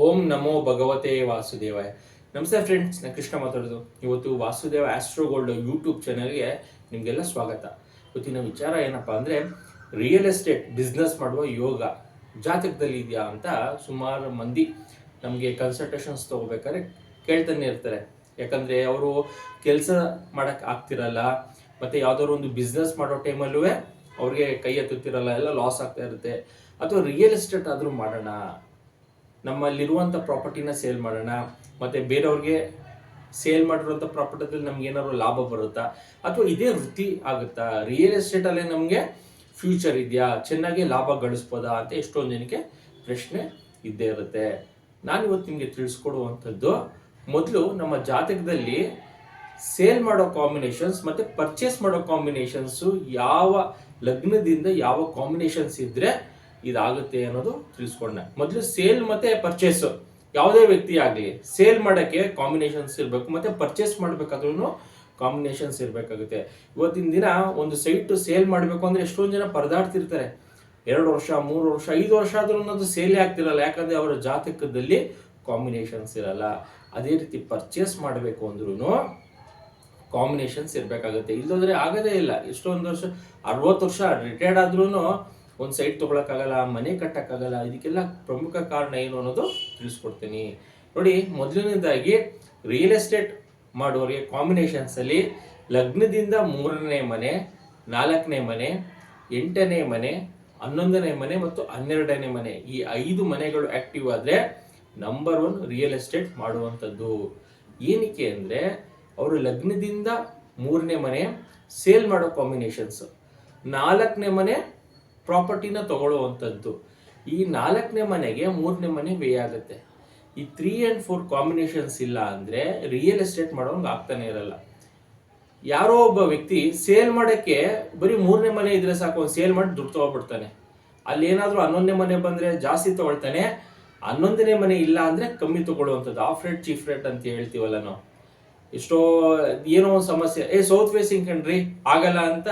ಓಂ ನಮೋ ಭಗವತೆ ವಾಸುದೇವಾಯ. ನಮಸ್ತೆ ಫ್ರೆಂಡ್ಸ್ ನಾನು ಕೃಷ್ಣ ಮಾತಾಡೋದು. ಇವತ್ತು ವಾಸುದೇವ ಆಸ್ಟ್ರೋ ಗೋಲ್ಡ್ ಯೂಟ್ಯೂಬ್ ಚಾನಲ್ಗೆ ನಿಮಗೆಲ್ಲ ಸ್ವಾಗತ. ಇವತ್ತಿನ ವಿಚಾರ ಏನಪ್ಪ ಅಂದರೆ ರಿಯಲ್ ಎಸ್ಟೇಟ್ ಬಿಸ್ನೆಸ್ ಮಾಡುವ ಯೋಗ ಜಾತಕದಲ್ಲಿ ಇದೆಯಾ ಅಂತ ಸುಮಾರು ಮಂದಿ ನಮಗೆ ಕನ್ಸಲ್ಟೇಷನ್ಸ್ ತೊಗೋಬೇಕಾದ್ರೆ ಕೇಳ್ತಾನೆ ಇರ್ತಾರೆ. ಯಾಕಂದರೆ ಅವರು ಕೆಲಸ ಮಾಡೋಕ್ಕೆ ಆಗ್ತಿರಲ್ಲ, ಮತ್ತು ಯಾವುದಾದ್ರು ಒಂದು ಬಿಸ್ನೆಸ್ ಮಾಡೋ ಟೈಮಲ್ಲೂ ಅವ್ರಿಗೆ ಕೈ ಎತ್ತುತ್ತಿರಲ್ಲ, ಎಲ್ಲ ಲಾಸ್ ಆಗ್ತಾ ಇರುತ್ತೆ. ಅಥವಾ ರಿಯಲ್ ಎಸ್ಟೇಟ್ ಆದರೂ ಮಾಡೋಣ ನಮ್ಮಲ್ಲಿರುವಂಥ ಪ್ರಾಪರ್ಟಿನ ಸೇಲ್ ಮಾಡೋಣ, ಮತ್ತು ಬೇರೆಯವ್ರಿಗೆ ಸೇಲ್ ಮಾಡಿರುವಂಥ ಪ್ರಾಪರ್ಟಿದಲ್ಲಿ ನಮ್ಗೆ ಏನಾದ್ರು ಲಾಭ ಬರುತ್ತಾ? ಅಥವಾ ಇದೇ ವೃತ್ತಿ ಆಗುತ್ತಾ? ರಿಯಲ್ ಎಸ್ಟೇಟಲ್ಲೇ ನಮಗೆ ಫ್ಯೂಚರ್ ಇದೆಯಾ? ಚೆನ್ನಾಗಿ ಲಾಭ ಗಳಿಸ್ಬೋದಾ ಅಂತ ಎಷ್ಟೊಂದು ಜನಕ್ಕೆ ಪ್ರಶ್ನೆ ಇದ್ದೇ ಇರುತ್ತೆ. ನಾನು ಇವತ್ತು ನಿಮಗೆ ತಿಳಿಸ್ಕೊಡುವಂಥದ್ದು, ಮೊದಲು ನಮ್ಮ ಜಾತಕದಲ್ಲಿ ಸೇಲ್ ಮಾಡೋ ಕಾಂಬಿನೇಷನ್ಸ್ ಮತ್ತು ಪರ್ಚೇಸ್ ಮಾಡೋ ಕಾಂಬಿನೇಷನ್ಸು ಯಾವ ಲಗ್ನದಿಂದ ಯಾವ ಕಾಂಬಿನೇಷನ್ಸ್ ಇದ್ದರೆ ಇದಾಗುತ್ತೆ ಅನ್ನೋದು ತಿಳಿಸ್ಕೊಂಡೆ. ಮೊದಲು ಸೇಲ್ ಮತ್ತೆ ಪರ್ಚೇಸ್ ಯಾವುದೇ ವ್ಯಕ್ತಿ ಆಗಲಿ ಸೇಲ್ ಮಾಡೋಕ್ಕೆ ಕಾಂಬಿನೇಷನ್ಸ್ ಇರಬೇಕು, ಮತ್ತೆ ಪರ್ಚೇಸ್ ಮಾಡಬೇಕಾದ್ರೂ ಕಾಂಬಿನೇಷನ್ಸ್ ಇರಬೇಕಾಗುತ್ತೆ. ಇವತ್ತಿನ ದಿನ ಒಂದು ಸೈಟ್ ಸೇಲ್ ಮಾಡಬೇಕು ಅಂದರೆ ಎಷ್ಟೊಂದು ಜನ ಪರದಾಡ್ತಿರ್ತಾರೆ. ಎರಡು ವರ್ಷ, ಮೂರು ವರ್ಷ, ಐದು ವರ್ಷ ಆದ್ರೂ ಅದು ಸೇಲೇ ಆಗ್ತಿರಲ್ಲ, ಯಾಕಂದರೆ ಅವರ ಜಾತಕದಲ್ಲಿ ಕಾಂಬಿನೇಷನ್ಸ್ ಇರಲ್ಲ. ಅದೇ ರೀತಿ ಪರ್ಚೇಸ್ ಮಾಡಬೇಕು ಅಂದ್ರೂ ಕಾಂಬಿನೇಷನ್ಸ್ ಇರಬೇಕಾಗುತ್ತೆ. ಇಲ್ಲದ್ರೆ ಆಗೋದೇ ಇಲ್ಲ. ಎಷ್ಟೊಂದು ವರ್ಷ, ಅರವತ್ತು ವರ್ಷ ರಿಟೈರ್ಡ್ ಆದ್ರೂ ಒಂದು ಸೈಟ್ ತೊಗೊಳಕ್ಕಾಗಲ್ಲ, ಮನೆ ಕಟ್ಟಕ್ಕಾಗಲ್ಲ, ಇದಕ್ಕೆಲ್ಲ ಪ್ರಮುಖ ಕಾರಣ ಏನು ಅನ್ನೋದು ತಿಳಿಸ್ಕೊಡ್ತೀನಿ. ನೋಡಿ, ಮೊದಲನೇದಾಗಿ ರಿಯಲ್ ಎಸ್ಟೇಟ್ ಮಾಡುವವರಿಗೆ ಕಾಂಬಿನೇಷನ್ಸಲ್ಲಿ ಲಗ್ನದಿಂದ ಮೂರನೇ ಮನೆ, ನಾಲ್ಕನೇ ಮನೆ, ಎಂಟನೇ ಮನೆ, ಹನ್ನೊಂದನೇ ಮನೆ ಮತ್ತು ಹನ್ನೆರಡನೇ ಮನೆ. ಈ ಐದು ಮನೆಗಳು ಆಕ್ಟಿವ್ ಆದರೆ ನಂಬರ್ ಒನ್ ರಿಯಲ್ ಎಸ್ಟೇಟ್ ಮಾಡುವಂಥದ್ದು. ಏನಕ್ಕೆ ಅಂದರೆ, ಅವರು ಲಗ್ನದಿಂದ ಮೂರನೇ ಮನೆ ಸೇಲ್ ಮಾಡೋ ಕಾಂಬಿನೇಷನ್ಸ್ ನಾಲ್ಕನೇ ಮನೆ ಪ್ರಾಪರ್ಟಿನ ತಗೊಳ್ಳುವಂಥದ್ದು. ಈ ನಾಲ್ಕನೇ ಮನೆಗೆ ಮೂರನೇ ಮನೆ ವೇ ಆಗುತ್ತೆ. ಈ ತ್ರೀ ಆ್ಯಂಡ್ ಫೋರ್ ಕಾಂಬಿನೇಷನ್ಸ್ ಇಲ್ಲ ಅಂದರೆ ರಿಯಲ್ ಎಸ್ಟೇಟ್ ಮಾಡೋಂಗೆ ಆಗ್ತಾನೆ ಇರಲ್ಲ. ಯಾರೋ ಒಬ್ಬ ವ್ಯಕ್ತಿ ಸೇಲ್ ಮಾಡೋಕ್ಕೆ ಬರೀ ಮೂರನೇ ಮನೆ ಇದ್ರೆ ಸಾಕು ಒಂದು ಸೇಲ್ ಮಾಡಿ ದುಡ್ಡು ತೊಗೊಬಿಡ್ತಾನೆ. ಅಲ್ಲಿ ಏನಾದರೂ ಹನ್ನೊಂದನೇ ಮನೆ ಬಂದರೆ ಜಾಸ್ತಿ ತೊಗೊಳ್ತಾನೆ, ಹನ್ನೊಂದನೇ ಮನೆ ಇಲ್ಲ ಅಂದರೆ ಕಮ್ಮಿ ತೊಗೊಳ್ಳುವಂಥದ್ದು. ಆಫ್ ರೇಟ್ ಚೀಫ್ ರೇಟ್ ಅಂತ ಹೇಳ್ತೀವಲ್ಲ ನಾವು. ಎಷ್ಟೋ, ಏನೋ ಒಂದು ಸಮಸ್ಯೆ. ಏ ಸೌತ್ ಫೇಸಿಂಗ್ ಕಣ್ರಿ, ಆಗಲ್ಲ ಅಂತ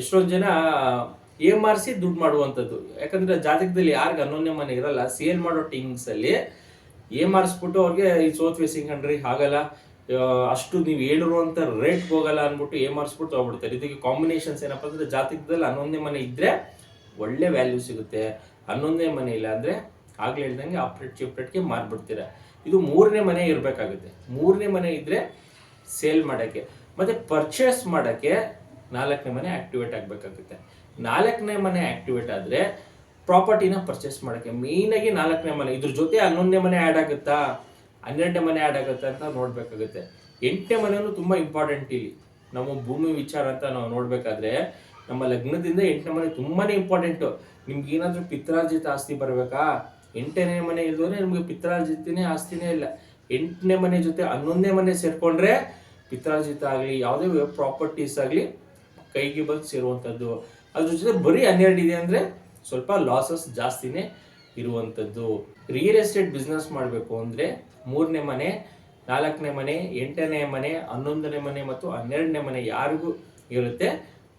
ಎಷ್ಟೊಂದು ಜನ ಏ ಮಾರಿಸಿ ದುಡ್ಡು ಮಾಡುವಂಥದ್ದು. ಯಾಕಂದ್ರೆ ಜಾತಕದಲ್ಲಿ ಯಾರಿಗೆ ಹನ್ನೊಂದನೇ ಮನೆ ಇರಲ್ಲ, ಸೇಲ್ ಮಾಡೋ ಟೀಮ್ಸ್ ಅಲ್ಲಿ ಏ ಮಾರಿಸ್ಬಿಟ್ಟು ಅವ್ರಿಗೆ ಈ ಸೋತ್ವಿ ಸಿಂಗಣ್ರಿ ಆಗಲ್ಲ ಅಷ್ಟು ನೀವು ಹೇಳಿರುವಂತ ರೇಟ್ ಹೋಗಲ್ಲ ಅಂದ್ಬಿಟ್ಟು ಏ ಆರಿಸ್ಬಿಟ್ಟು ತಗೊಬಿಡ್ತಾರೆ. ಇದಕ್ಕೆ ಕಾಂಬಿನೇಷನ್ಸ್ ಏನಪ್ಪ ಅಂದ್ರೆ ಜಾತಕದಲ್ಲಿ ಹನ್ನೊಂದನೇ ಮನೆ ಇದ್ರೆ ಒಳ್ಳೆ ವ್ಯಾಲ್ಯೂ ಸಿಗುತ್ತೆ. ಹನ್ನೊಂದನೇ ಮನೆ ಇಲ್ಲ ಅಂದ್ರೆ ಆಗ್ಲೇ ಹೇಳ್ದಂಗೆ ಆಪ್ರೇಟ್ ಚಿಪ್ರೇಟ್ಗೆ ಮಾರ್ಬಿಡ್ತೀರ. ಇದು ಮೂರನೇ ಮನೆ ಇರಬೇಕಾಗುತ್ತೆ. ಮೂರನೇ ಮನೆ ಇದ್ರೆ ಸೇಲ್ ಮಾಡೋಕ್ಕೆ. ಮತ್ತೆ ಪರ್ಚೇಸ್ ಮಾಡೋಕ್ಕೆ ನಾಲ್ಕನೇ ಮನೆ ಆಕ್ಟಿವೇಟ್ ಆಗಬೇಕಾಗುತ್ತೆ. ನಾಲ್ಕನೇ ಮನೆ ಆಕ್ಟಿವೇಟ್ ಆದರೆ ಪ್ರಾಪರ್ಟಿನ ಪರ್ಚೇಸ್ ಮಾಡೋಕ್ಕೆ ಮೇಯ್ನಾಗಿ ನಾಲ್ಕನೇ ಮನೆ, ಇದ್ರ ಜೊತೆ ಹನ್ನೊಂದನೇ ಮನೆ ಆ್ಯಡ್ ಆಗುತ್ತಾ? ಹನ್ನೆರಡನೇ ಮನೆ ಆ್ಯಡ್ ಆಗುತ್ತಾ ಅಂತ ನೋಡಬೇಕಾಗುತ್ತೆ. ಎಂಟನೇ ಮನೆಯೂ ತುಂಬ ಇಂಪಾರ್ಟೆಂಟ್ ಇಲ್ಲಿ. ನಮ್ಮ ಭೂಮಿ ವಿಚಾರ ಅಂತ ನಾವು ನೋಡಬೇಕಾದ್ರೆ ನಮ್ಮ ಲಗ್ನದಿಂದ ಎಂಟನೇ ಮನೆ ತುಂಬಾ ಇಂಪಾರ್ಟೆಂಟು ನಿಮ್ಗೆ ಏನಾದರೂ ಪಿತ್ರಾರ್ಜಿತ ಆಸ್ತಿ ಬರಬೇಕಾ? ಎಂಟನೇ ಮನೆ ಇಲ್ದೋದ್ರೆ ನಿಮಗೆ ಪಿತ್ರಾರ್ಜಿತನೇ ಆಸ್ತಿನೇ ಇಲ್ಲ. ಎಂಟನೇ ಮನೆ ಜೊತೆ ಹನ್ನೊಂದನೇ ಮನೆ ಸೇರ್ಕೊಂಡ್ರೆ ಪಿತ್ರಾರ್ಜಿತ ಆಗಲಿ, ಯಾವುದೇ ಪ್ರಾಪರ್ಟೀಸ್ ಆಗಲಿ ಕೈಗೆ ಬಂದು ಸೇರುವಂಥದ್ದು. ಅದ್ರ ಜೊತೆ ಬರೀ ಹನ್ನೆರಡು ಇದೆ ಅಂದರೆ ಸ್ವಲ್ಪ ಲಾಸಸ್ ಜಾಸ್ತಿನೇ ಇರುವಂಥದ್ದು ರಿಯಲ್ ಎಸ್ಟೇಟ್ ಬಿಸ್ನೆಸ್ ಮಾಡಬೇಕು ಅಂದರೆ ಮೂರನೇ ಮನೆ, ನಾಲ್ಕನೇ ಮನೆ, ಎಂಟನೇ ಮನೆ, ಹನ್ನೊಂದನೇ ಮನೆ ಮತ್ತು ಹನ್ನೆರಡನೇ ಮನೆ ಯಾರಿಗೂ ಇರುತ್ತೆ,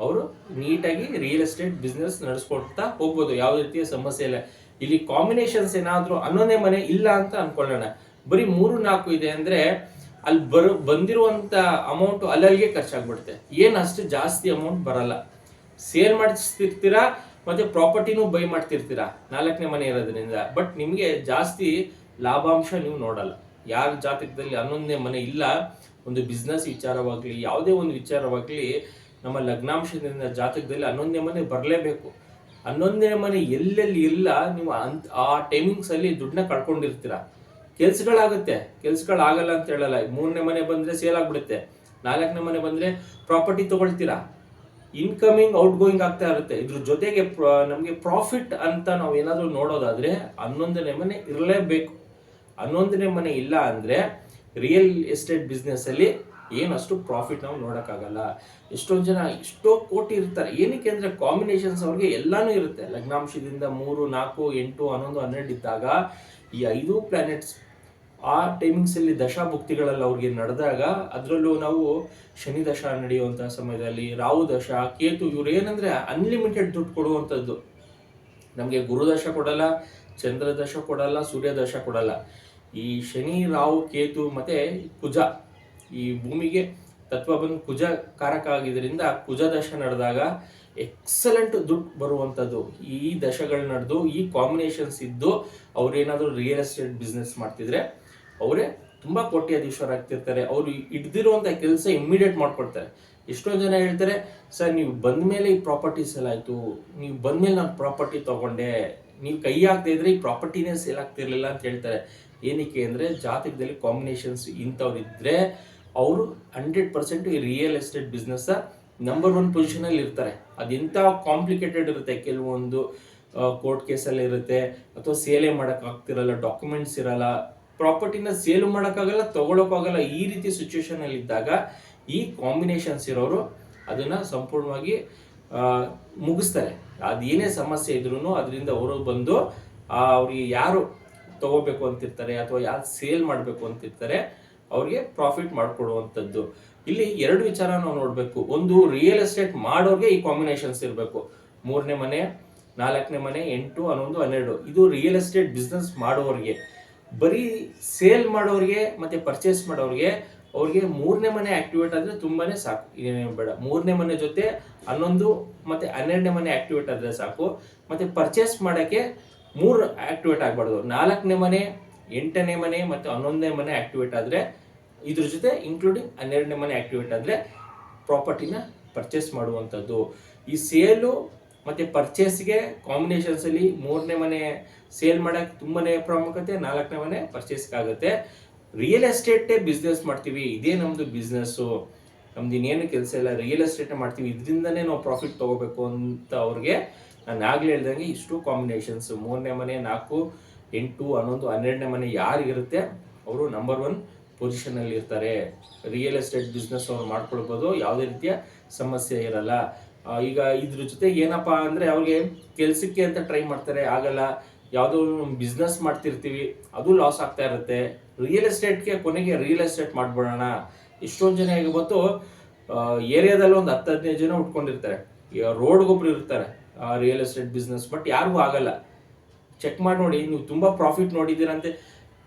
ಅವರು ನೀಟಾಗಿ ರಿಯಲ್ ಎಸ್ಟೇಟ್ ಬಿಸ್ನೆಸ್ ನಡೆಸ್ಕೊಡ್ತಾ ಹೋಗ್ಬೋದು. ಯಾವ ರೀತಿಯ ಸಮಸ್ಯೆ ಇಲ್ಲ. ಇಲ್ಲಿ ಕಾಂಬಿನೇಷನ್ಸ್ ಏನಾದರೂ ಹನ್ನೊಂದನೇ ಮನೆ ಇಲ್ಲ ಅಂತ ಅನ್ಕೊಳ್ಳೋಣ. ಬರೀ ಮೂರು, ನಾಲ್ಕು ಇದೆ ಅಂದರೆ ಅಲ್ಲಿ ಬರೋ ಬಂದಿರುವಂಥ ಅಮೌಂಟು ಅಲ್ಲಲ್ಲಿಗೆ ಖರ್ಚಾಗ್ಬಿಡುತ್ತೆ. ಏನು ಅಷ್ಟು ಜಾಸ್ತಿ ಅಮೌಂಟ್ ಬರಲ್ಲ. ಸೇಲ್ ಮಾಡಿಸ್ತಿರ್ತೀರಾ ಮತ್ತೆ ಪ್ರಾಪರ್ಟಿನೂ ಬೈ ಮಾಡ್ತಿರ್ತೀರಾ? ನಾಲ್ಕನೇ ಮನೆ ಇರೋದ್ರಿಂದ. ಬಟ್ ನಿಮಗೆ ಜಾಸ್ತಿ ಲಾಭಾಂಶ ನೀವು ನೋಡಲ್ಲ. ಯಾರ ಜಾತಕದಲ್ಲಿ ಹನ್ನೊಂದನೇ ಮನೆ ಇಲ್ಲ, ಒಂದು ಬಿಸ್ನೆಸ್ ವಿಚಾರವಾಗಲಿ, ಯಾವುದೇ ಒಂದು ವಿಚಾರವಾಗಲಿ, ನಮ್ಮ ಲಗ್ನಾಂಶದಿಂದ ಜಾತಕದಲ್ಲಿ ಹನ್ನೊಂದನೇ ಮನೆ ಬರಲೇಬೇಕು. ಹನ್ನೊಂದನೇ ಮನೆ ಎಲ್ಲೆಲ್ಲಿ ಇಲ್ಲ, ನೀವು ಅಂತ, ಆ ಟೈಮಿಂಗ್ಸ್ ಅಲ್ಲಿ ದುಡ್ಡನ್ನ ಕಳ್ಕೊಂಡಿರ್ತೀರ? ಕೆಲ್ಸಗಳಾಗುತ್ತೆ. ಕೆಲ್ಸಗಳಾಗಲ್ಲ ಅಂತ ಹೇಳಲ್ಲ. ಮೂರನೇ ಮನೆ ಬಂದ್ರೆ ಸೇಲ್ ಆಗಿಬಿಡುತ್ತೆ. ನಾಲ್ಕನೇ ಮನೆ ಬಂದ್ರೆ ಪ್ರಾಪರ್ಟಿ ತಗೊಳ್ತೀರಾ? ಇನ್ಕಮಿಂಗ್ ಔಟ್ ಗೋಯಿಂಗ್ ಆಗ್ತಾ ಇರುತ್ತೆ. ಇದ್ರ ಜೊತೆಗೆ ನಮಗೆ ಪ್ರಾಫಿಟ್ ಅಂತ ನಾವು ಏನಾದರೂ ನೋಡೋದಾದ್ರೆ ಹನ್ನೊಂದನೇ ಮನೆ ಇರಲೇಬೇಕು. ಹನ್ನೊಂದನೇ ಮನೆ ಇಲ್ಲ ಅಂದ್ರೆ ರಿಯಲ್ ಎಸ್ಟೇಟ್ ಬಿಸ್ನೆಸ್ಸಲ್ಲಿ ಏನಷ್ಟು ಪ್ರಾಫಿಟ್ ನಾವು ನೋಡೋಕ್ಕಾಗಲ್ಲ. ಎಷ್ಟೊಂದು ಜನ ಎಷ್ಟೋ ಕೋಟಿ ಇರ್ತಾರೆ. ಏನಕ್ಕೆ ಅಂದರೆ ಕಾಂಬಿನೇಷನ್ಸ್ ಅವ್ರಿಗೆ ಎಲ್ಲಾನು ಇರುತ್ತೆ. ಲಗ್ನಾಂಶದಿಂದ ಮೂರು, ನಾಲ್ಕು, ಎಂಟು, ಹನ್ನೊಂದು, ಹನ್ನೆರಡು ಇದ್ದಾಗ ಈ ಐದು ಪ್ಲಾನೆಟ್ಸ್ ಆ ಟೈಮಿಂಗ್ಸ್ ಅಲ್ಲಿ ದಶಾಭುಕ್ತಿಗಳಲ್ಲಿ ಅವ್ರಿಗೆ ನಡೆದಾಗ ಅದರಲ್ಲೂ ನಾವು ಶನಿ ದಶ ನಡೆಯುವಂತಹ ಸಮಯದಲ್ಲಿ, ರಾಹು ದಶ, ಕೇತು ಇವ್ರು ಏನಂದ್ರೆ ಅನ್ಲಿಮಿಟೆಡ್ ದುಡ್ಡು ಕೊಡುವಂಥದ್ದು. ನಮಗೆ ಗುರುದಶ ಕೊಡಲ್ಲ, ಚಂದ್ರ ದಶ ಕೊಡಲ್ಲ, ಸೂರ್ಯ ದಶ ಕೊಡಲ್ಲ. ಈ ಶನಿ, ರಾಹು, ಕೇತು ಮತ್ತೆ ಕುಜ ಈ ಭೂಮಿಗೆ ತತ್ವ ಬಂದು ಕುಜ ಕಾರಕ ಆಗಿದ್ದರಿಂದ ಕುಜ ದಶ ನಡೆದಾಗ ಎಕ್ಸಲೆಂಟ್ ದುಡ್ಡು ಬರುವಂಥದ್ದು. ಈ ದಶಗಳು ನಡೆದು, ಈ ಕಾಂಬಿನೇಷನ್ಸ್ ಇದ್ದು ಅವ್ರೇನಾದರೂ ರಿಯಲ್ ಎಸ್ಟೇಟ್ ಬಿಸ್ನೆಸ್ ಮಾಡ್ತಿದ್ರೆ ಅವರೇ ತುಂಬ ಕೋಟ್ಯಾಧೀಶ್ವರ ಆಗ್ತಿರ್ತಾರೆ. ಅವರು ಹಿಡ್ದಿರುವಂಥ ಕೆಲಸ ಇಮ್ಮಿಡಿಯೇಟ್ ಮಾಡ್ಕೊಡ್ತಾರೆ. ಎಷ್ಟೊಂದು ಜನ ಹೇಳ್ತಾರೆ, ಸರ್, ನೀವು ಬಂದ ಮೇಲೆ ಈ ಪ್ರಾಪರ್ಟಿ ಸೇಲ್ ಆಯಿತು. ನೀವು ಬಂದ ಮೇಲೆ ನಾನು ಪ್ರಾಪರ್ಟಿ ತೊಗೊಂಡೆ. ನೀವು ಕೈ ಹಾಕದೇ ಇದ್ರೆ ಈ ಪ್ರಾಪರ್ಟಿನೇ ಸೇಲ್ ಆಗ್ತಿರ್ಲಿಲ್ಲ ಅಂತ ಹೇಳ್ತಾರೆ. ಏನಕ್ಕೆ ಅಂದರೆ, ಜಾತಕದಲ್ಲಿ ಕಾಂಬಿನೇಷನ್ಸ್ ಇಂಥವ್ರು ಅವರು ಹಂಡ್ರೆಡ್ ಪರ್ಸೆಂಟ್ ಈ real estate business number one ಪೊಸಿಷನಲ್ಲಿ ಇರ್ತಾರೆ. ಅದೆಂಥ ಕಾಂಪ್ಲಿಕೇಟೆಡ್ ಇರುತ್ತೆ? ಕೆಲವೊಂದು ಕೋರ್ಟ್ ಕೇಸಲ್ಲಿ ಇರುತ್ತೆ. ಅಥವಾ ಸೇಲೆ ಮಾಡೋಕ್ಕಾಗ್ತಿರಲ್ಲ ಡಾಕ್ಯುಮೆಂಟ್ಸ್ ಇರಲ್ಲ. ಪ್ರಾಪರ್ಟಿನ ಸೇಲು ಮಾಡೋಕ್ಕಾಗಲ್ಲ, ತೊಗೊಳಕ್ಕಾಗಲ್ಲ, ಈ ರೀತಿ ಸಿಚುವೇಶನ್ ಅಲ್ಲಿ ಇದ್ದಾಗ ಈ ಕಾಂಬಿನೇಷನ್ಸ್ ಇರೋರು ಅದನ್ನ ಸಂಪೂರ್ಣವಾಗಿ ಮುಗಿಸ್ತಾರೆ. ಅದೇನೇ ಸಮಸ್ಯೆ ಇದ್ರೂ ಅದರಿಂದ ಅವರು ಬಂದು ಅವ್ರಿಗೆ ಯಾರು ತಗೋಬೇಕು ಅಂತಿರ್ತಾರೆ ಅಥವಾ ಯಾರು ಸೇಲ್ ಮಾಡಬೇಕು ಅಂತಿರ್ತಾರೆ, ಅವ್ರಿಗೆ ಪ್ರಾಫಿಟ್ ಮಾಡಿಕೊಡುವಂಥದ್ದು. ಇಲ್ಲಿ ಎರಡು ವಿಚಾರ ನಾವು ನೋಡಬೇಕು. ಒಂದು ರಿಯಲ್ ಎಸ್ಟೇಟ್ ಮಾಡೋರಿಗೆ ಈ ಕಾಂಬಿನೇಷನ್ಸ್ ಇರಬೇಕು. ಮೂರನೇ ಮನೆ, ನಾಲ್ಕನೇ ಮನೆ, ಎಂಟು, ಹನ್ನೊಂದು, ಹನ್ನೆರಡು. ಇದು ರಿಯಲ್ ಎಸ್ಟೇಟ್ ಬಿಸ್ನೆಸ್ ಮಾಡೋರಿಗೆ. ಬರೀ ಸೇಲ್ ಮಾಡೋರಿಗೆ ಮತ್ತೆ ಪರ್ಚೇಸ್ ಮಾಡೋರಿಗೆ ಅವ್ರಿಗೆ ಮೂರನೇ ಮನೆ ಆಕ್ಟಿವೇಟ್ ಆದ್ರೆ ತುಂಬಾನೇ ಸಾಕು. ಏನೇನು ಬೇಡ. ಮೂರನೇ ಮನೆ ಜೊತೆ ಹನ್ನೊಂದು ಮತ್ತೆ ಹನ್ನೆರಡನೇ ಮನೆ ಆಕ್ಟಿವೇಟ್ ಆದ್ರೆ ಸಾಕು. ಮತ್ತೆ ಪರ್ಚೇಸ್ ಮಾಡಕ್ಕೆ ಮೂರು ಆಕ್ಟಿವೇಟ್ ಆಗಬಾರ್ದು. ನಾಲ್ಕನೇ ಮನೆ, ಎಂಟನೇ ಮನೆ ಮತ್ತೆ ಹನ್ನೊಂದನೇ ಮನೆ ಆಕ್ಟಿವೇಟ್ ಆದ್ರೆ ಇದ್ರ ಜೊತೆ ಇನ್ಕ್ಲೂಡಿಂಗ್ ಹನ್ನೆರಡನೇ ಮನೆ ಆಕ್ಟಿವೇಟ್ ಆದ್ರೆ ಪ್ರಾಪರ್ಟಿನ ಪರ್ಚೇಸ್ ಮಾಡುವಂಥದ್ದು. ಈ ಸೇಲು ಮತ್ತೆ ಪರ್ಚೇಸ್ಗೆ ಕಾಂಬಿನೇಷನ್ಸ್ ಅಲ್ಲಿ ಮೂರನೇ ಮನೆ ಸೇಲ್ ಮಾಡೋಕ್ಕೆ ತುಂಬಾನೇ ಪ್ರಾಮುಖ್ಯತೆ, ನಾಲ್ಕನೇ ಮನೆ ಪರ್ಚೇಸ್ಗೆ ಆಗುತ್ತೆ ರಿಯಲ್ ಎಸ್ಟೇಟೇ ಬಿಸ್ನೆಸ್ ಮಾಡ್ತೀವಿ, ಇದೇ ನಮ್ಮದು ಬಿಸ್ನೆಸ್ಸು ನಮ್ದು ಇನ್ನೇನು ಕೆಲಸ ಇಲ್ಲ ರಿಯಲ್ ಎಸ್ಟೇಟ್ ಮಾಡ್ತೀವಿ. ಇದರಿಂದನೇ ನಾವು ಪ್ರಾಫಿಟ್ ತಗೋಬೇಕು ಅಂತ ಅವ್ರಿಗೆ ನಾನು ಆಗಲೇ ಹೇಳ್ದಂಗೆ ಇಷ್ಟು ಕಾಂಬಿನೇಷನ್ಸ್ ಮೂರನೇ ಮನೆ, ನಾಲ್ಕು, ಎಂಟು, ಹನ್ನೊಂದು, ಹನ್ನೆರಡನೇ ಮನೆ ಯಾರಿಗಿರುತ್ತೆ ಅವರು ನಂಬರ್ ಒನ್ ಪೊಸಿಷನಲ್ಲಿ ಇರ್ತಾರೆ. ರಿಯಲ್ ಎಸ್ಟೇಟ್ ಬಿಸ್ನೆಸ್ ಅವ್ರು ಮಾಡ್ಕೊಳ್ಬೋದು, ಯಾವುದೇ ರೀತಿಯ ಸಮಸ್ಯೆ ಇರಲ್ಲ. ಈಗ ಇದ್ರ ಜೊತೆ ಏನಪ್ಪಾ ಅಂದ್ರೆ ಅವ್ರಿಗೆ ಕೆಲ್ಸಕ್ಕೆ ಅಂತ ಟ್ರೈ ಮಾಡ್ತಾರೆ, ಆಗಲ್ಲ. ಯಾವುದೋ ಬಿಸ್ನೆಸ್ ಮಾಡ್ತಿರ್ತೀವಿ, ಅದು ಲಾಸ್ ಆಗ್ತಾ ಇರುತ್ತೆ. ರಿಯಲ್ ಎಸ್ಟೇಟ್ಗೆ ಕೊನೆಗೆ ರಿಯಲ್ ಎಸ್ಟೇಟ್ ಮಾಡ್ಬಿಡೋಣ. ಎಷ್ಟೊಂದು ಜನ ಈಗ ಗೊತ್ತು ಏರಿಯಾದಲ್ಲಿ ಒಂದು ಹತ್ತು ಹದಿನೈದು ಜನ ಉಟ್ಕೊಂಡಿರ್ತಾರೆ. ರೋಡ್ಗೊಬ್ರು ಇರ್ತಾರೆ ರಿಯಲ್ ಎಸ್ಟೇಟ್ ಬಿಸ್ನೆಸ್ ಬಟ್ ಯಾರಿಗೂ ಆಗಲ್ಲ. ಚೆಕ್ ಮಾಡಿ ನೋಡಿ, ನೀವು ತುಂಬಾ ಪ್ರಾಫಿಟ್ ನೋಡಿದ್ದೀರಂತೆ.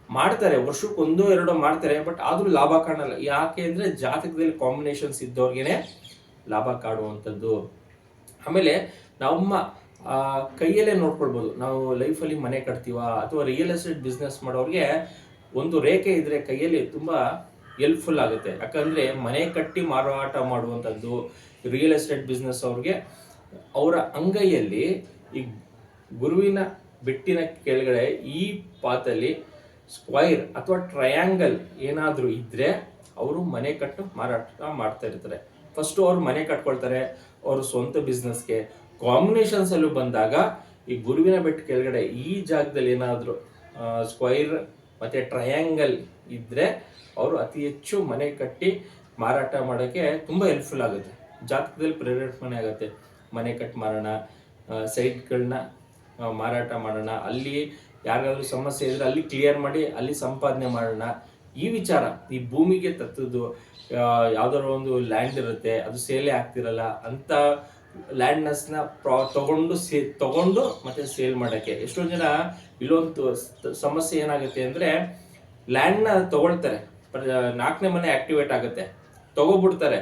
ಮಾಡ್ತಾರೆ, ವರ್ಷಕ್ಕೆ ಒಂದೋ ಎರಡೋ ಮಾಡ್ತಾರೆ ಬಟ್ ಆದರೂ ಲಾಭ ಕಾಣಲ್ಲ. ಯಾಕೆ ಅಂದ್ರೆ ಜಾತಕದಲ್ಲಿ ಕಾಂಬಿನೇಷನ್ಸ್ ಇದ್ದವ್ರಿಗೇನೆ ಲಾಭ ಕಾಡುವಂಥದ್ದು ಆಮೇಲೆ ನಮ್ಮ ಕೈಯಲ್ಲೇ ನೋಡ್ಕೊಳ್ಬೋದು. ನಾವು ಲೈಫಲ್ಲಿ ಮನೆ ಕಟ್ತೀವ ಅಥವಾ ರಿಯಲ್ ಎಸ್ಟೇಟ್ ಬಿಸ್ನೆಸ್ ಮಾಡೋರಿಗೆ ಒಂದು ರೇಖೆ ಇದ್ರೆ ಕೈಯಲ್ಲಿ ತುಂಬ ಹೆಲ್ಪ್ಫುಲ್ ಆಗುತ್ತೆ. ಯಾಕಂದ್ರೆ ಮನೆ ಕಟ್ಟಿ ಮಾರಾಟ ಮಾಡುವಂಥದ್ದು ರಿಯಲ್ ಎಸ್ಟೇಟ್ ಬಿಸ್ನೆಸ್ ಅವ್ರಿಗೆ ಅವರ ಅಂಗೈಯಲ್ಲಿ ಈ ಗುರುವಿನ ಬೆಟ್ಟಿನ ಕೆಳಗಡೆ ಈ ಪಾತಲ್ಲಿ ಸ್ಕ್ವೈರ್ ಅಥವಾ ಟ್ರಯಾಂಗಲ್ ಏನಾದರೂ ಇದ್ದರೆ ಅವರು ಮನೆ ಕಟ್ಟು ಮಾರಾಟ ಮಾಡ್ತಾ ಇರ್ತಾರೆ. ಫಸ್ಟ್ ಅವ್ರು ಮನೆ ಕಟ್ಕೊಳ್ತಾರೆ ಅವ್ರ ಸ್ವಂತ ಬಿಸ್ನೆಸ್ಗೆ ಕಾಂಬಿನೇಷನ್ಸ್ ಅಲ್ಲೂ ಬಂದಾಗ ಈ ಗುರುವಿನ ಬೆಟ್ಟ ಕೆಳಗಡೆ ಈ ಜಾಗದಲ್ಲಿ ಏನಾದರೂ ಸ್ಕ್ವೈರ್ ಮತ್ತೆ ಟ್ರಯಾಂಗಲ್ ಇದ್ದರೆ ಅವರು ಅತಿ ಹೆಚ್ಚು ಮನೆ ಕಟ್ಟಿ ಮಾರಾಟ ಮಾಡೋಕ್ಕೆ ತುಂಬ ಹೆಲ್ಪ್ಫುಲ್ ಆಗುತ್ತೆ. ಜಾತಕದಲ್ಲಿ ಪ್ರೇರೇಪಣೆ ಆಗುತ್ತೆ. ಮನೆ ಕಟ್ ಸೈಟ್ ಸೈಟ್ಗಳನ್ನ ಮಾರಾಟ ಮಾಡೋಣ, ಅಲ್ಲಿ ಯಾರಿಗಾದ್ರೂ ಸಮಸ್ಯೆ ಇದ್ದರೆ ಅಲ್ಲಿ ಕ್ಲಿಯರ್ ಮಾಡಿ, ಅಲ್ಲಿ ಸಂಪಾದನೆ ಮಾಡೋಣ. ಈ ವಿಚಾರ, ಈ ಭೂಮಿಗೆ ತತ್ತದ್ದು ಯಾವ್ದಾರ ಒಂದು ಲ್ಯಾಂಡ್ ಇರುತ್ತೆ, ಅದು ಸೇಲೇ ಆಗ್ತಿರಲ್ಲ ಅಂತ ಲ್ಯಾಂಡ್ನೆಸ್ನ ಪ್ರಾ, ತಗೊಂಡು ಸೇ, ತಗೊಂಡು ಮತ್ತೆ ಸೇಲ್ ಮಾಡೋಕ್ಕೆ. ಎಷ್ಟೊಂದು ಜನ ಇಲ್ಲೊಂದು ಸಮಸ್ಯೆ ಏನಾಗುತ್ತೆ ಅಂದ್ರೆ ಲ್ಯಾಂಡ್ನ ತಗೊಳ್ತಾರೆ. ನಾಲ್ಕನೇ ಮನೆ ಆಕ್ಟಿವೇಟ್ ಆಗುತ್ತೆ. ತಗೋಬಿಡ್ತಾರೆ.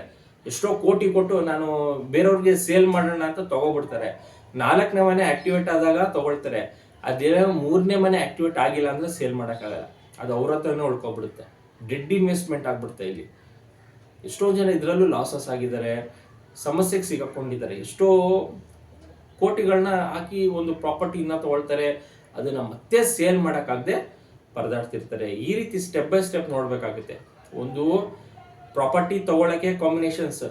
ಎಷ್ಟೋ ಕೋಟಿ ಕೊಟ್ಟು ನಾನು ಬೇರೆಯವ್ರಿಗೆ ಸೇಲ್ ಮಾಡೋಣ ಅಂತ ತಗೋಬಿಡ್ತಾರೆ. ನಾಲ್ಕನೇ ಮನೆ ಆಕ್ಟಿವೇಟ್ ಆದಾಗ ತಗೊಳ್ತಾರೆ. ಅದೇನೋ ಮೂರನೇ ಮನೆ ಆಕ್ಟಿವೇಟ್ ಆಗಿಲ್ಲ ಅಂದ್ರೆ ಸೇಲ್ ಮಾಡೋಕ್ಕಾಗಲ್ಲ. ಅದು ಅವ್ರ ಹತ್ರನೇ ಉಳ್ಕೊಬಿಡುತ್ತೆ. ಡೆಡ್ ಇನ್ವೆಸ್ಟ್ಮೆಂಟ್ ಆಗ್ಬಿಡುತ್ತೆ ಇಲ್ಲಿ. ಎಷ್ಟೋ ಜನ ಇದರಲ್ಲೂ ಲಾಸಸ್ ಆಗಿದ್ದಾರೆ, ಸಮಸ್ಯೆಗೆ ಸಿಗಾಕೊಂಡಿದ್ದಾರೆ ಎಷ್ಟೋ ಕೋಟಿಗಳನ್ನ ಹಾಕಿ ಒಂದು ಪ್ರಾಪರ್ಟಿನ ತಗೊಳ್ತಾರೆ, ಅದನ್ನ ಮತ್ತೆ ಸೇಲ್ ಮಾಡೋಕ್ಕಾಗದೆ ಪರದಾಡ್ತಿರ್ತಾರೆ. ಈ ರೀತಿ ಸ್ಟೆಪ್ ಬೈ ಸ್ಟೆಪ್ ನೋಡ್ಬೇಕಾಗುತ್ತೆ. ಒಂದು ಪ್ರಾಪರ್ಟಿ ತಗೊಳಕ್ಕೆ ಕಾಂಬಿನೇಷನ್ಸ್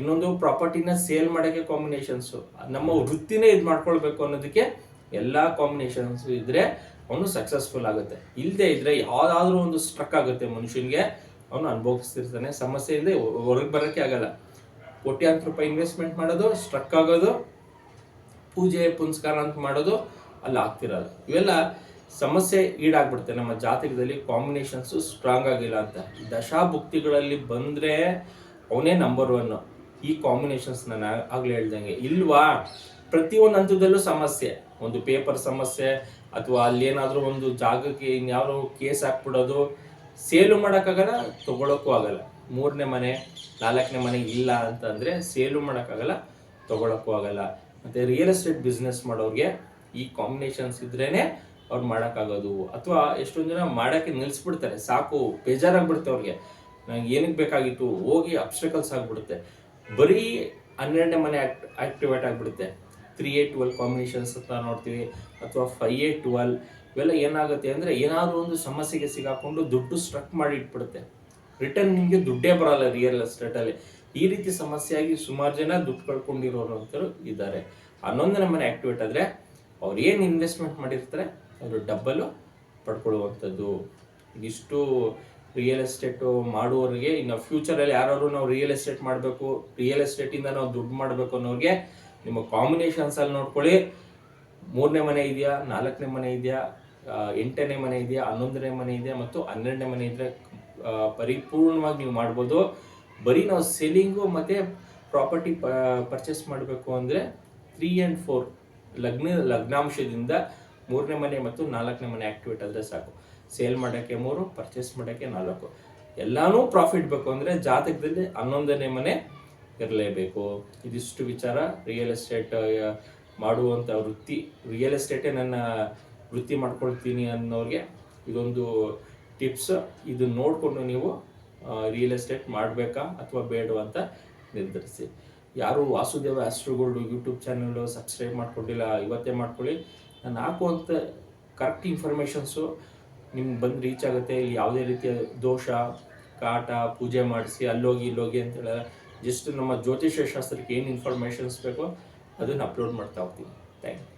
ಇನ್ನೊಂದು ಪ್ರಾಪರ್ಟಿನ ಸೇಲ್ ಮಾಡೋಕ್ಕೆ ಕಾಂಬಿನೇಷನ್ಸ್ ನಮ್ಮ ವೃತ್ತಿನೇ ಇದು ಮಾಡ್ಕೊಳ್ಬೇಕು ಅನ್ನೋದಕ್ಕೆ ಎಲ್ಲ ಕಾಂಬಿನೇಷನ್ಸ್ ಇದ್ರೆ ಅವನು ಸಕ್ಸಸ್ಫುಲ್ ಆಗುತ್ತೆ. ಇಲ್ಲದೆ ಇದ್ರೆ ಯಾವ್ದಾದ್ರೂ ಒಂದು ಸ್ಟ್ರಕ್ ಆಗುತ್ತೆ ಮನುಷ್ಯನಿಗೆ, ಅವನು ಅನುಭವಿಸ್ತಿರ್ತಾನೆ. ಸಮಸ್ಯೆಯಿಂದ ಹೊರಗೆ ಬರೋಕ್ಕೆ ಆಗಲ್ಲ. ಕೋಟ್ಯಾಂತರ ರೂಪಾಯಿ ಇನ್ವೆಸ್ಟ್ಮೆಂಟ್ ಮಾಡೋದು ಸ್ಟ್ರಕ್ ಆಗೋದು, ಪೂಜೆ, ಪುನಸ್ಕಾರ ಅಂತ ಮಾಡೋದು ಅಲ್ಲಿ ಆಗ್ತಿರೋದು ಇವೆಲ್ಲ ಸಮಸ್ಯೆ ಈಡಾಗ್ಬಿಡುತ್ತೆ. ನಮ್ಮ ಜಾತಕದಲ್ಲಿ ಕಾಂಬಿನೇಷನ್ಸ್ ಸ್ಟ್ರಾಂಗ್ ಆಗಿಲ್ಲ ಅಂತ. ದಶಾಭುಕ್ತಿಗಳಲ್ಲಿ ಬಂದ್ರೆ ಅವನೇ ನಂಬರ್ ಒನ್ ಈ ಕಾಂಬಿನೇಷನ್ಸ್ ನಾನು ಆಗ್ಲೇ ಹೇಳ್ದಂಗೆ. ಇಲ್ವಾ? ಪ್ರತಿಯೊಂದು ಹಂತದಲ್ಲೂ ಸಮಸ್ಯೆ. ಒಂದು ಪೇಪರ್ ಸಮಸ್ಯೆ ಅಥವಾ ಅಲ್ಲಿ ಏನಾದರೂ ಒಂದು ಜಾಗಕ್ಕೆ ಇನ್ಯಾರೋ ಕೇಸ್ ಹಾಕ್ಬಿಡೋದು, ಸೇಲು ಮಾಡೋಕ್ಕಾಗಲ್ಲ ತೊಗೊಳಕ್ಕೂ ಆಗಲ್ಲ. ಮೂರನೇ ಮನೆ, ನಾಲ್ಕನೇ ಮನೆ ಇಲ್ಲ ಅಂತಂದರೆ ಸೇಲು ಮಾಡೋಕ್ಕಾಗಲ್ಲ ತೊಗೊಳಕ್ಕೂ ಆಗಲ್ಲ. ಮತ್ತು ರಿಯಲ್ ಎಸ್ಟೇಟ್ ಬಿಸ್ನೆಸ್ ಮಾಡೋರಿಗೆ ಈ ಕಾಂಬಿನೇಷನ್ಸ್ ಇದ್ರೇ ಅವ್ರು ಮಾಡೋಕ್ಕಾಗೋದು ಅಥವಾ ಎಷ್ಟೊಂದು ಜನ ಮಾಡೋಕ್ಕೆ ನಿಲ್ಲಿಸ್ಬಿಡ್ತಾರೆ ಸಾಕು, ಬೇಜಾರಾಗ್ಬಿಡುತ್ತೆ ಅವ್ರಿಗೆ. ನಂಗೆ ಏನಕ್ಕೆ ಬೇಕಾಗಿತ್ತು? ಹೋಗಿ ಅಬ್ಸ್ಟ್ರಕಲ್ಸ್ ಆಗಿಬಿಡುತ್ತೆ. ಬರೀ ಹನ್ನೆರಡನೇ ಮನೆ ಆಕ್ಟ್ ಆಕ್ಟಿವೇಟ್ ಆಗಿಬಿಡುತ್ತೆ. ತ್ರೀ ಏಟ್ ಟ್ವೆಲ್ ಕಾಂಬಿನೇಷನ್ಸ್ ಅಂತ ನೋಡ್ತೀವಿ, ಅಥವಾ ಫೈವ್ ಏಟ್ ಟ್ವೆಲ್ ಇವೆಲ್ಲ ಏನಾಗುತ್ತೆ ಅಂದರೆ ಏನಾದರೂ ಒಂದು ಸಮಸ್ಯೆಗೆ ಸಿಗಾಕೊಂಡು ದುಡ್ಡು ಸ್ಟ್ರಕ್ ಮಾಡಿ ಇಟ್ಬಿಡುತ್ತೆ. ರಿಟರ್ನ್ ನಿಮಗೆ ದುಡ್ಡೇ ಬರಲ್ಲ ರಿಯಲ್ ಎಸ್ಟೇಟಲ್ಲಿ ಈ ರೀತಿ ಸಮಸ್ಯೆಯಾಗಿ ಸುಮಾರು ಜನ ದುಡ್ಡು ಕಳ್ಕೊಂಡಿರೋರು ಅಂತರು ಇದ್ದಾರೆ. ಹನ್ನೊಂದನೇ ಮನೆ ಆಕ್ಟಿವೇಟ್ ಆದರೆ ಅವ್ರು ಏನು ಇನ್ವೆಸ್ಟ್ಮೆಂಟ್ ಮಾಡಿರ್ತಾರೆ, ಅವರು ಡಬ್ಬಲು ಪಡ್ಕೊಳ್ಳುವಂಥದ್ದು. ಇದಿಷ್ಟು ರಿಯಲ್ ಎಸ್ಟೇಟು ಮಾಡುವವರಿಗೆ ಇನ್ನು ಫ್ಯೂಚರಲ್ಲಿ ಯಾರು ನಾವು ರಿಯಲ್ ಎಸ್ಟೇಟ್ ಮಾಡಬೇಕು ರಿಯಲ್ ಎಸ್ಟೇಟಿಂದ ನಾವು ದುಡ್ಡು ಮಾಡಬೇಕು ಅನ್ನೋರಿಗೆ ನಿಮ್ಮ ಕಾಂಬಿನೇಷನ್ಸ್ ಅಲ್ಲಿ ನೋಡ್ಕೊಳ್ಳಿ. ಮೂರನೇ ಮನೆ ಇದೆಯಾ, ನಾಲ್ಕನೇ ಮನೆ ಇದೆಯಾ ಎಂಟನೇ ಮನೆ ಇದೆಯಾ, ಹನ್ನೊಂದನೇ ಮನೆ ಇದೆಯಾ ಮತ್ತು ಹನ್ನೆರಡನೇ ಮನೆ ಇದ್ದರೆ ಪರಿಪೂರ್ಣವಾಗಿ ನೀವು ಮಾಡ್ಬೋದು. ಬರೀ ನಾವು ಸೆಲ್ಲಿಂಗು ಮತ್ತು ಪ್ರಾಪರ್ಟಿ ಪರ್ಚೇಸ್ ಮಾಡಬೇಕು ಅಂದರೆ ತ್ರೀ ಆ್ಯಂಡ್ ಫೋರ್ ಲಗ್ನ, ಲಗ್ನಾಂಶದಿಂದ ಮೂರನೇ ಮನೆ ಮತ್ತು ನಾಲ್ಕನೇ ಮನೆ ಆ್ಯಕ್ಟಿವೇಟ್ ಆದರೆ ಸಾಕು. ಸೇಲ್ ಮಾಡೋಕ್ಕೆ ಮೂರು ಪರ್ಚೇಸ್ ಮಾಡೋಕ್ಕೆ ನಾಲ್ಕು. ಎಲ್ಲನೂ ಪ್ರಾಫಿಟ್ ಬೇಕು ಅಂದರೆ ಜಾತಕದಲ್ಲಿ ಹನ್ನೊಂದನೇ ಮನೆ ಇರಲೇಬೇಕು. ಇದಿಷ್ಟು ವಿಚಾರ ರಿಯಲ್ ಎಸ್ಟೇಟ್ ಮಾಡುವಂಥ ವೃತ್ತಿ ರಿಯಲ್ ಎಸ್ಟೇಟೇ ನನ್ನ ವೃತ್ತಿ ಮಾಡ್ಕೊಳ್ತೀನಿ ಅನ್ನೋರಿಗೆ ಇದೊಂದು ಟಿಪ್ಸ್ ಇದು ನೋಡಿಕೊಂಡು ನೀವು ರಿಯಲ್ ಎಸ್ಟೇಟ್ ಮಾಡಬೇಕಾ ಅಥವಾ ಬೇಡವಾ ಅಂತ ನಿರ್ಧರಿಸಿ. ಯಾರು Vasudeva Astrogold YouTube channel subscribe ಮಾಡ್ಕೊಂಡಿಲ್ಲ, ಇವತ್ತೇ ಮಾಡ್ಕೊಳ್ಳಿ. ನಾನು ಹಾಕುವಂಥ ಕರೆಕ್ಟ್ ಇನ್ಫಾರ್ಮೇಷನ್ಸು ನಿಮ್ಗೆ ಬಂದು ರೀಚ್ ಆಗುತ್ತೆ. ಇಲ್ಲಿ ಯಾವುದೇ ರೀತಿಯ ದೋಷ, ಕಾಟ, ಪೂಜೆ ಮಾಡಿಸಿ, ಅಲ್ಲೋಗಿ ಇಲ್ಲೋಗಿ ಅಂತ ಹೇಳ ಜಸ್ಟ್ ನಮ್ಮ ಜ್ಯೋತಿಷ್ಯ ಶಾಸ್ತ್ರಕ್ಕೆ ಏನು ಇನ್ಫಾರ್ಮೇಷನ್ಸ್ ಬೇಕೋ ಅದನ್ನು ಅಪ್ಲೋಡ್ ಮಾಡ್ತಾ ಹೋಗ್ತೀನಿ. Thank you